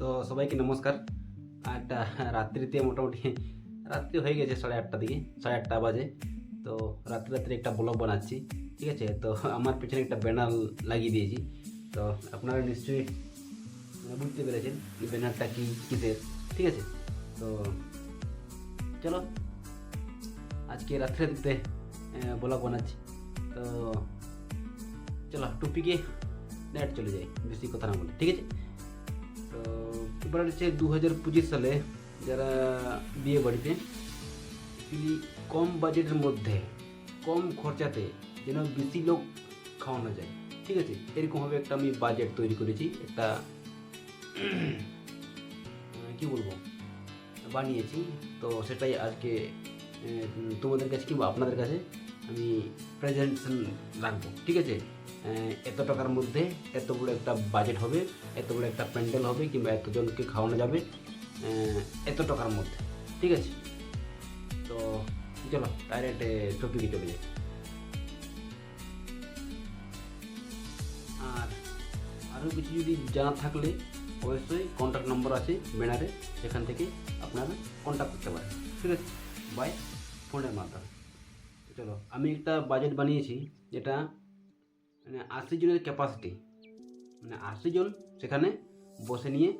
তো সবাইকে নমস্কার। একটা রাত্রিতে মোটামুটি, রাত্রি হয়ে গেছে সাড়ে আটটা দিকে, সাড়ে আটটা বাজে। তো রাত্রি রাত্রি একটা ব্লগ বানাচ্ছি, ঠিক আছে? তো আমার পেছনে একটা ব্যানার লাগিয়ে দিয়েছি। তো আপনারা নিশ্চয়ই বুঝতে পেরেছেন ব্যানারটা কী, কিসের, ঠিক আছে? তো চলো, আজকে রাত্রে দিতে ব্লগ বানাচ্ছি। তো চলো, টুপিকে নেট চলে যাই বেশি কথা না বলে, ঠিক আছে? এবার হচ্ছে দু হাজার পঁচিশ সালে যারা বিয়ে বাড়িতে যদি কম বাজেটের মধ্যে, কম খরচাতে যেন বেশি লোক খাওয়ানো যায়। ঠিক আছে? এরকমভাবে একটা আমি বাজেট তৈরি করেছি, একটা কী বলব? বানিয়েছি। তো সেটাই আজকে তোমাদের কাছে কিংবা আপনাদের কাছে আমি প্রেজেন্টেশন রাখব, ঠিক আছে? এত টাকার মধ্যে এত বড় একটা বাজেট হবে, এত বড় একটা প্যান্ডেল হবে কিংবা এতজনকে খাওয়ানো যাবে এত টাকার মধ্যে, ঠিক আছে? তো চলো ডাইরেক্ট টপিকে চলে যাই। আর আরও কিছু যদি জানা থাকলে অবশ্যই কন্ট্যাক্ট নম্বর আছে ব্যানারে সেখান থেকে আপনারা কন্ট্যাক্ট করতে পারেন, ঠিক আছে? বাই ফোনের মাধ্যমে। চলো, আমি একটা বাজেট বানিয়েছি যেটা মানে আশি জনের ক্যাপাসিটি মানে আশি জন সেখানে বসে নিয়ে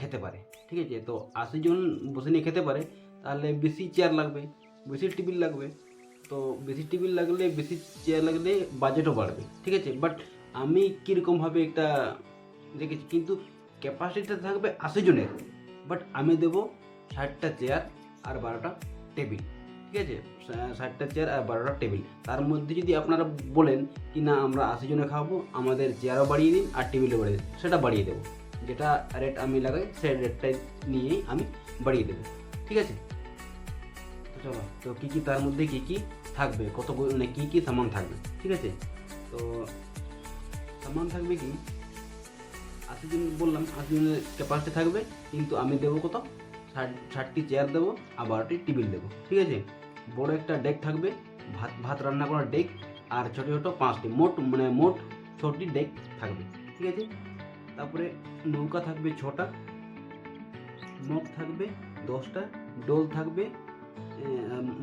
খেতে পারে, ঠিক আছে? তো আশি জন বসে নিয়ে খেতে পারে, তাহলে বেশি চেয়ার লাগবে, বেশি টেবিল লাগবে, তো বেশি টেবিল লাগলে, বেশি চেয়ার লাগলে বাজেটও বাড়বে, ঠিক আছে? বাট আমি কীরকমভাবে একটা দেখেছি, কিন্তু ক্যাপাসিটিটা থাকবে আশি জনের বাট আমি দেবো ষাটটা চেয়ার আর বারোটা টেবিল ঠিক আছে? ষাটটা চেয়ার আর বারোটা টেবিল তার মধ্যে যদি আপনারা বলেন কি না আমরা আশি জনে খাব আমাদের চেয়ারও বাড়িয়ে দিন আর টেবিলও বাড়িয়ে দিন। সেটা বাড়িয়ে দেবো। যেটা রেট আমি লাগাই, সেই রেটটাই নিয়েই আমি বাড়িয়ে দেবো। ঠিক আছে? তো চলো, তো কী কী তার মধ্যে কী কী থাকবে? কত মানে কী কী সামান থাকবে? ঠিক আছে? তো সামান থাকবে কি? আশি জন বললাম, আশি জনের ক্যাপাসিটি থাকবে, কিন্তু আমি দেবো কত? ষাট, ষাটটি চেয়ার দেবো, আর বারোটি টেবিল দেবো। ঠিক আছে? বড় একটা ডেক থাকবে। ভাত ভাত রান্না করার ডেক আর ছোটো ছোটো পাঁচটি, মোট মানে মোট ছটি ডেক থাকবে, ঠিক আছে? তারপরে নৌকা থাকবে ছটা, মগ থাকবে দশটা, ডোল থাকবে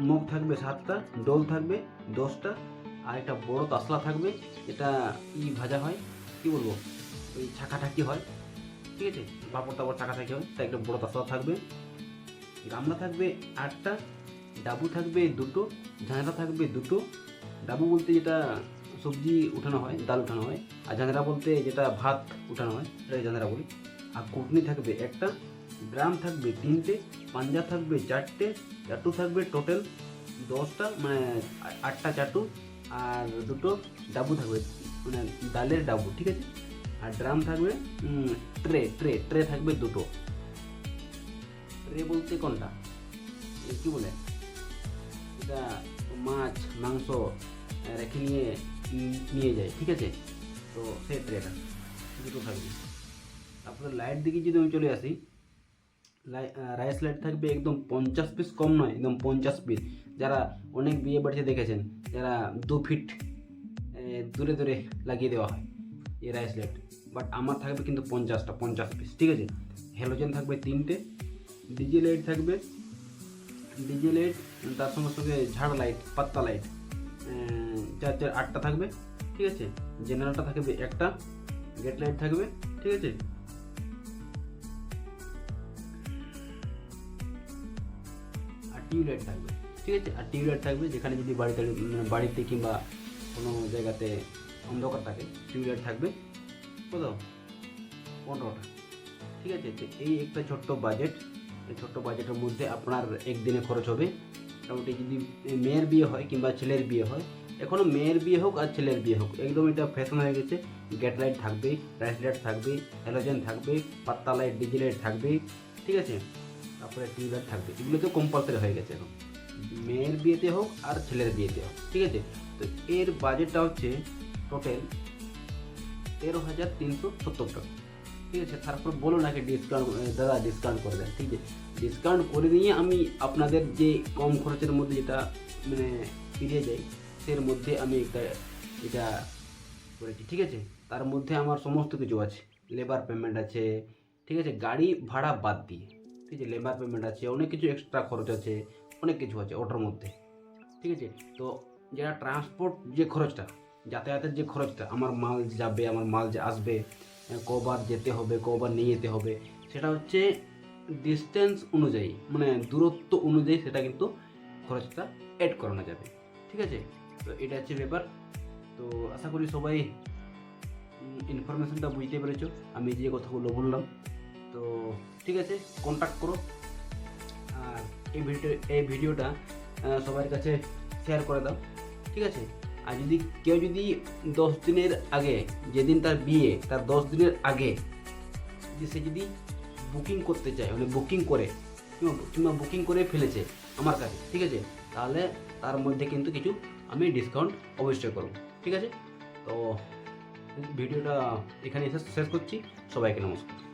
মগ থাকবে সাতটা, ডোল থাকবে দশটা, আর একটা বড় তাসলা থাকবে, এটা ই ভাজা হয়, কি বলব? ওই ছাকাঠাকি হয়, ঠিক আছে? পাপড় তাপড় ছাকাঠাকি হয়, তাই একটা বড় তাসলা থাকবে। গামলা থাকবে আটটা ডাবু থাকবে দুটো, ঝাঁঝরা থাকবে দুটো। ডাবু বলতে যেটা সবজি উঠানো হয়, ডাল উঠানো হয়, আর ঝাঁঝরা বলতে যেটা ভাত উঠানো হয়, সেটাকে ঝাঁঝরা বলি। আর কুটনি থাকবে একটা ড্রাম থাকবে তিনটে, পাঞ্জা থাকবে চারটে চাটু থাকবে টোটাল দশটা মানে আটটা চাটু আর দুটো ডাবু থাকবে মানে ডালের ডাবু, ঠিক আছে? আর ড্রাম থাকবে ট্রে ট্রে ট্রে থাকবে দুটো। ট্রে বলতে কোনটা? কি বলে? এটা মাছ, মাংস রেখে নিয়ে নিয়ে যায়, ঠিক আছে? তো সেই ট্রেটা দুটো থাকবে। তারপরে লাইট দিকে যদি আমি চলে আসি রাইস লাইট থাকবে একদম পঞ্চাশ পিস কম নয়, একদম পঞ্চাশ পিস যারা অনেক বিয়ে বাড়িতে দেখেছেন, যারা দু ফিট দূরে দূরে লাগিয়ে দেওয়া হয় এই রাইস লাইট বাট আমার থাকবে কিন্তু পঞ্চাশটা, পঞ্চাশ পিস ঠিক আছে? হ্যালোজেন থাকবে তিনটে ডিজে লাইট থাকবে ডিজে লাইট, তার সঙ্গে সঙ্গে ঝাড় লাইট, পাত্তা লাইট চার চার, আটটা থাকবে, ঠিক আছে? জেনারেলটা থাকবে একটা, গেট লাইট থাকবে, ঠিক আছে? আর টিউবলাইট থাকবে, ঠিক আছে? আর টিউবলাইট থাকবে যেখানে যদি বাড়িতে বাড়িতে কিংবা কোনো জায়গাতে অন্ধকার থাকে টিউবলাইট থাকবে কত পনেরোটা, ঠিক আছে? এই একটা ছোট্ট বাজেট ছোট্ট বাজেটের মধ্যে আপনার একদিনে খরচ হবে। মোটামুটি যদি মেয়ের বিয়ে হয় কিংবা ছেলের বিয়ে হয় এখনও মেয়ের বিয়ে হোক আর ছেলের বিয়ে হোক, একদম এটা ফ্যাশন হয়ে গেছে। গেট লাইট থাকবে রাইস লাইট থাকবে হ্যালোজেন থাকবে পাত্তা লাইট ডিজি লাইট থাকবে, ঠিক আছে? তারপরে টিউব লাইট থাকবে, এগুলো তো কম্পালসারি হয়ে গেছে এখন। মেয়ের বিয়েতে হোক আর ছেলের বিয়েতে হোক, ঠিক আছে? তো এর বাজেটটা হচ্ছে টোটাল তেরো হাজার তিনশো সত্তর টাকা। ঠিক আছে, তারপর বলুন নাকি ডিসকাউন্ট দাদা ডিসকাউন্ট করে দেন, ঠিক আছে? ডিসকাউন্ট করে নিয়ে আমি আপনাদের যে কম খরচের মধ্যে যেটা মানে ফিরে যায় সের মধ্যে আমি একটা, এটা করেছি ঠিক আছে? তার মধ্যে আমার সমস্ত কিছু আছে লেবার পেমেন্ট আছে, ঠিক আছে? গাড়ি ভাড়া বাদ দিয়ে, ঠিক আছে? লেবার পেমেন্ট আছে, অনেক কিছু এক্সট্রা খরচ আছে, অনেক কিছু আছে ওটার মধ্যে, ঠিক আছে? তো যেটা ট্রান্সপোর্ট যে খরচটা, যাতায়াতের যে খরচটা, আমার মাল যাবে, আমার মাল যে আসবে কবার যেতে হবে, কবার নিয়ে যেতে হবে। সেটা হচ্ছে ডিস্টেন্স অনুযায়ী মানে দূরত্ব অনুযায়ী সেটা কিন্তু খরচটা অ্যাড করানো যাবে। ঠিক আছে? তো এটা হচ্ছে ব্যাপার। তো আশা করি সবাই ইনফরমেশনটা বুঝতে পেরেছ। আমি যে কথাগুলো বললাম। তো ঠিক আছে কন্ট্যাক্ট করো। আর এই ভিডিও এই ভিডিওটা সবার কাছে শেয়ার করে দাও। ঠিক আছে? আর যদি কেউ যদি দশ দিনের আগে যেদিন তার বিয়ে, তার দশ দিনের আগে যদি সে যদি বুকিং করতে চায় মানে বুকিং করে, কিংবা বুকিং করে ফেলেছে আমার কাছে, ঠিক আছে? তাহলে তার মধ্যে কিন্তু কিছু আমি ডিসকাউন্ট অবশ্যই করব, ঠিক আছে? তো, ভিডিওটা এখানে শেষ করছি। সবাইকে নমস্কার।